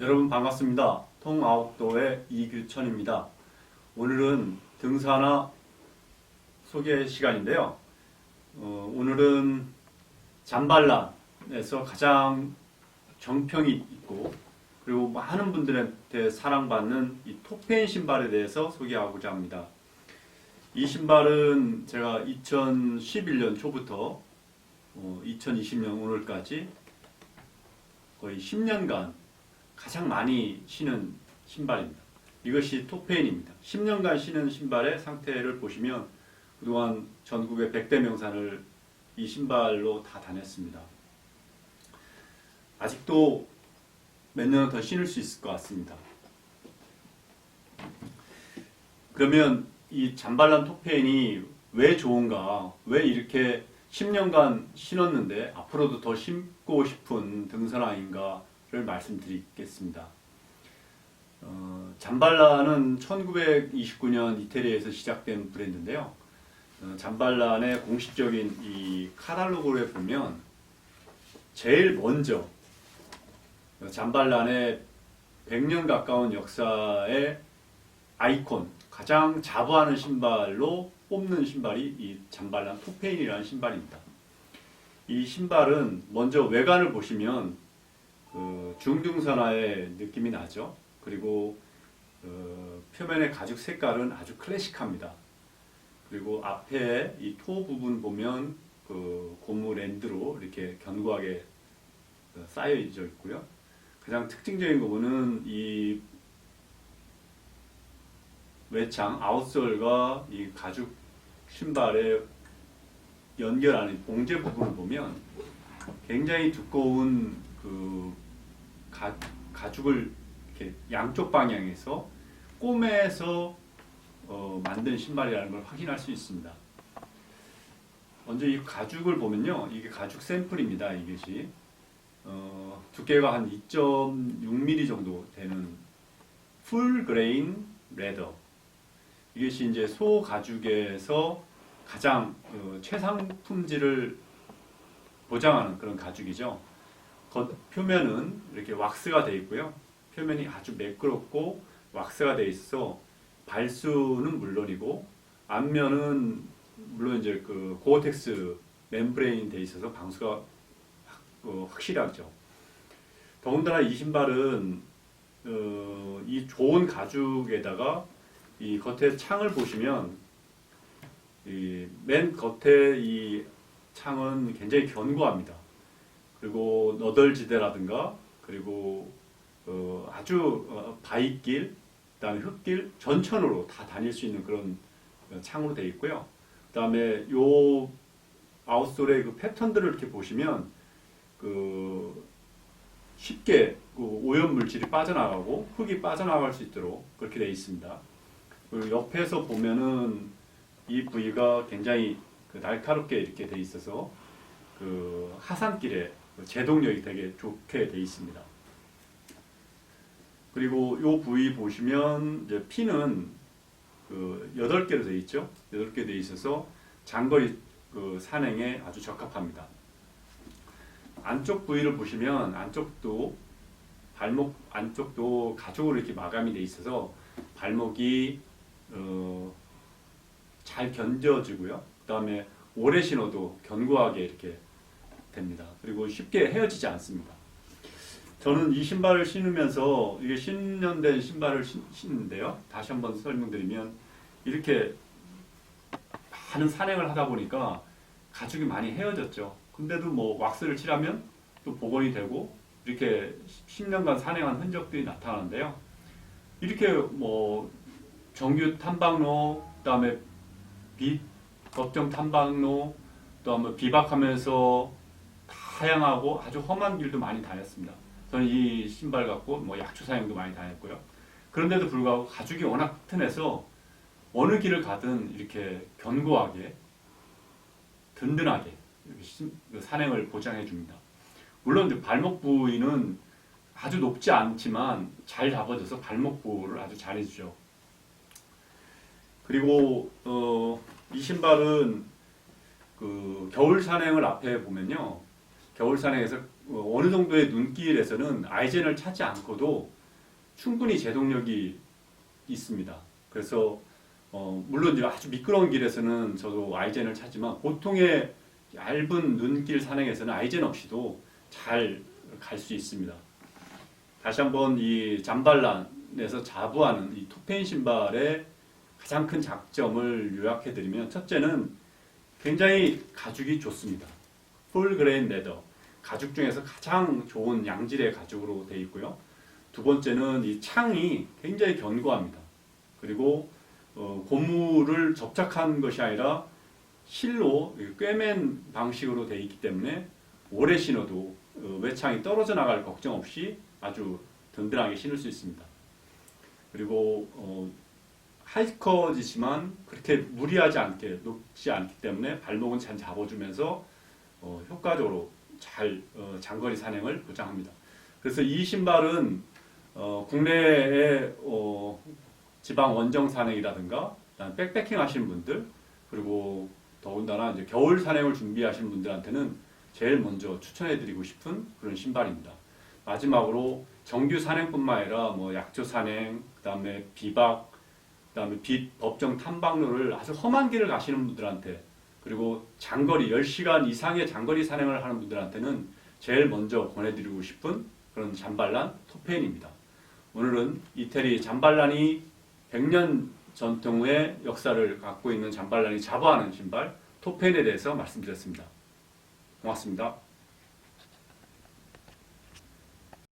여러분 반갑습니다. 통아웃도의 이규천입니다. 오늘은 등산화 소개 시간인데요. 어, 오늘은 잠발란에서 가장 정평이 있고 그리고 많은 분들한테 사랑받는 이 토페인 신발에 대해서 소개하고자 합니다. 이 신발은 제가 2011년 초부터 어, 2020년 오늘까지 거의 10년간 가장 많이 신은 신발입니다. 이것이 토페인입니다. 10년간 신은 신발의 상태를 보시면 그동안 전국의 100대 명산을 이 신발로 다 다녔습니다. 아직도 몇 년은 더 신을 수 있을 것 같습니다. 그러면 이 잠발란 토페인이 왜 좋은가? 왜 이렇게 10년간 신었는데 앞으로도 더 신고 싶은 등산화인가 를 말씀드리겠습니다. 어, 잠발란은 1929년 이태리에서 시작된 브랜드인데요. 어, 잠발란의 공식적인 이 카탈로그에 보면 제일 먼저 어, 잠발란의 100년 가까운 역사의 아이콘, 가장 자부하는 신발로 뽑는 신발이 이 잠발란 투페인이라는 신발입니다. 이 신발은 먼저 외관을 보시면 그 중등산화의 느낌이 나죠. 그리고 어, 표면의 가죽 색깔은 아주 클래식합니다. 그리고 앞에 이 토 부분 보면 그 고무 랜드로 이렇게 견고하게 어, 쌓여져 있고요. 가장 특징적인 부분은 이 외창 아웃솔과 이 가죽 신발의 연결하는 봉제 부분을 보면 굉장히 두꺼운 그 가, 가죽을 이렇게 양쪽 방향에서 꼬매서 어, 만든 신발이라는 걸 확인할 수 있습니다. 먼저 이 가죽을 보면요, 이게 가죽 샘플입니다. 이것이 어, 두께가 한 2.6mm 정도 되는 풀 그레인 레더. 이것이 이제 소 가죽에서 가장 그 최상 품질을 보장하는 그런 가죽이죠. 겉 표면은 이렇게 왁스가 되어 있고요. 표면이 아주 매끄럽고 왁스가 되어 있어 발수는 물론이고 앞면은 물론 이제 그 고어텍스 멤브레인 돼 있어서 방수가 확, 어, 확실하죠. 더군다나 이 신발은 어, 이 좋은 가죽에다가 이 겉에 창을 보시면 이 맨 겉에 이 창은 굉장히 견고합니다. 그리고 너덜지대라든가 그리고 어, 아주 어, 바위길, 그다음에 흙길 전천으로 다 다닐 수 있는 그런 어, 창으로 되어 있고요. 그다음에 요 아웃솔의 그 패턴들을 이렇게 보시면 그 쉽게 그 오염 물질이 빠져나가고 흙이 빠져나갈 수 있도록 그렇게 되어 있습니다. 그리고 옆에서 보면은 이 부위가 굉장히 그 날카롭게 이렇게 돼 있어서 그 하산길에 그 제동력이 되게 좋게 돼 있습니다. 그리고 이 부위 보시면 이제 피는 그 8개로 돼 있죠. 8개 돼 있어서 장거리 그 산행에 아주 적합합니다. 안쪽 부위를 보시면 안쪽도 발목 안쪽도 가죽으로 이렇게 마감이 돼 있어서 발목이 어, 잘 견뎌지고요. 그 다음에 오래 신어도 견고하게 이렇게 됩니다. 그리고 쉽게 헤어지지 않습니다. 저는 이 신발을 신으면서 이게 10년 된 신발을 신, 신는데요. 다시 한번 설명드리면 이렇게 많은 산행을 하다 보니까 가죽이 많이 헤어졌죠. 근데도 뭐 왁스를 칠하면 또 복원이 되고 이렇게 10년간 산행한 흔적들이 나타나는데요. 이렇게 뭐 정규 탐방로, 그다음에 비 법정 탐방로, 또한번 비박하면서 다양하고 아주 험한 길도 많이 다녔습니다. 저는 이 신발 갖고 뭐 약초 사용도 많이 다녔고요. 그런데도 불구하고 가죽이 워낙 튼해서 어느 길을 가든 이렇게 견고하게 든든하게 그 산행을 보장해 줍니다. 물론 발목 부위는 아주 높지 않지만 잘 잡아줘서 발목 부를 아주 잘해 주죠. 그리고 어, 이 신발은 그 겨울 산행을 앞에 보면요, 겨울 산행에서 어, 어느 정도의 눈길에서는 아이젠을 찾지 않고도 충분히 제동력이 있습니다. 그래서 어, 물론 이제 아주 미끄러운 길에서는 저도 아이젠을 찾지만 보통의 얇은 눈길 산행에서는 아이젠 없이도 잘 갈 수 있습니다. 다시 한번 이 잠발란에서 자부하는 이 토페인 신발의 가장 큰 장점을 요약해드리면 첫째는 굉장히 가죽이 좋습니다. 풀 그레인 레더 가죽 중에서 가장 좋은 양질의 가죽으로 되어 있고요. 두 번째는 이 창이 굉장히 견고합니다. 그리고 어, 고무를 접착한 것이 아니라 실로 꿰맨 방식으로 되어 있기 때문에 오래 신어도 어, 외창이 떨어져 나갈 걱정 없이 아주 든든하게 신을 수 있습니다. 그리고 어, 하이커지지만 그렇게 무리하지 않게 높지 않기 때문에 발목은 잘 잡아주면서 어, 효과적으로 잘 어, 장거리 산행을 보장합니다. 그래서 이 신발은 어, 국내에 어, 지방 원정 산행이라든가 백패킹 하시는 분들 그리고 더군다나 이제 겨울 산행을 준비하시는 분들한테는 제일 먼저 추천해드리고 싶은 그런 신발입니다. 마지막으로 정규 산행뿐만 아니라 뭐 약초 산행, 그다음에 비박, 그다음에 빛 법정 탐방로를 아주 험한 길을 가시는 분들한테 그리고 장거리 10시간 이상의 장거리 산행을 하는 분들한테는 제일 먼저 권해드리고 싶은 그런 잠발란 토페인입니다. 오늘은 이태리 잠발란이 100년 전통의 역사를 갖고 있는 잠발란이 자부하는 신발 토페인에 대해서 말씀드렸습니다. 고맙습니다.